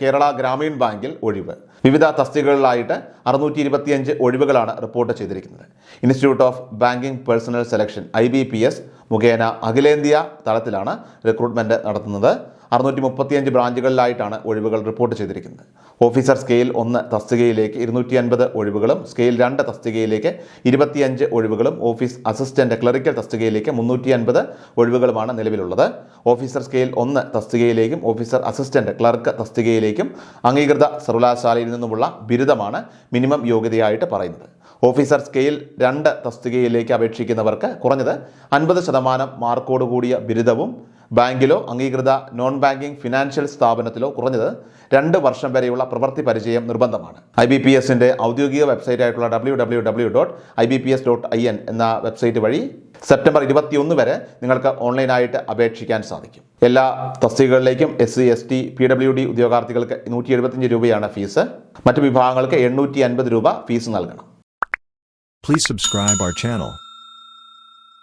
കേരള ഗ്രാമീൺ ബാങ്കിൽ ഒഴിവ്. വിവിധ തസ്തികകളിലായിട്ട് അറുന്നൂറ്റി ഇരുപത്തിയഞ്ച് ഒഴിവുകളാണ് റിപ്പോർട്ട് ചെയ്തിരിക്കുന്നത്. Institute of banking personnel selection I B P S മുഖേന അഖിലേന്ത്യാ തലത്തിലാണ് റിക്രൂട്ട്മെന്റ് നടത്തുന്നത്. അറുന്നൂറ്റി മുപ്പത്തിയഞ്ച് ബ്രാഞ്ചുകളിലായിട്ടാണ് ഒഴിവുകൾ റിപ്പോർട്ട് ചെയ്തിരിക്കുന്നത്. ഓഫീസർ സ്കെയിൽ ഒന്ന് തസ്തികയിലേക്ക് ഇരുന്നൂറ്റി അൻപത് ഒഴിവുകളും സ്കെയിൽ രണ്ട് തസ്തികയിലേക്ക് ഇരുപത്തിയഞ്ച് ഒഴിവുകളും ഓഫീസ് അസിസ്റ്റന്റ് ക്ലറിക്കൽ തസ്തികയിലേക്ക് മുന്നൂറ്റി അൻപത് ഒഴിവുകളുമാണ് നിലവിലുള്ളത്. ഓഫീസർ സ്കെയിൽ ഒന്ന് തസ്തികയിലേക്കും ഓഫീസർ അസിസ്റ്റന്റ് ക്ലർക്ക് തസ്തികയിലേക്കും അംഗീകൃത സർവകലാശാലയിൽ നിന്നുമുള്ള ബിരുദമാണ് മിനിമം യോഗ്യതയായിട്ട് പറയുന്നത്. ഓഫീസർ സ്കെയിൽ രണ്ട് തസ്തികയിലേക്ക് അപേക്ഷിക്കുന്നവർക്ക് കുറഞ്ഞത് അൻപത് ശതമാനം മാർക്കോട് കൂടിയ ബിരുദവും ബാങ്കിലോ അംഗീകൃത നോൺ ബാങ്കിംഗ് ഫിനാൻഷ്യൽ സ്ഥാപനത്തിലോ കുറഞ്ഞത് രണ്ട് വർഷം വരെയുള്ള പ്രവൃത്തി പരിചയം നിർബന്ധമാണ്. ഐ ബി പി എസിന്റെ ഔദ്യോഗിക വെബ്സൈറ്റ് ആയിട്ടുള്ള W W W dot I B P S dot I N എന്ന വെബ്സൈറ്റ് വഴി സെപ്റ്റംബർ ഇരുപത്തിയൊന്ന് വരെ നിങ്ങൾക്ക് ഓൺലൈനായിട്ട് അപേക്ഷിക്കാൻ സാധിക്കും. എല്ലാ തസ്തികകളിലേക്കും S C S T P W D ഉദ്യോഗാർത്ഥികൾക്ക് നൂറ്റി എഴുപത്തിയഞ്ച് രൂപയാണ് ഫീസ്. മറ്റ് വിഭാഗങ്ങൾക്ക് എണ്ണൂറ്റി അൻപത് രൂപ ഫീസ് നൽകണം. Please subscribe our channel.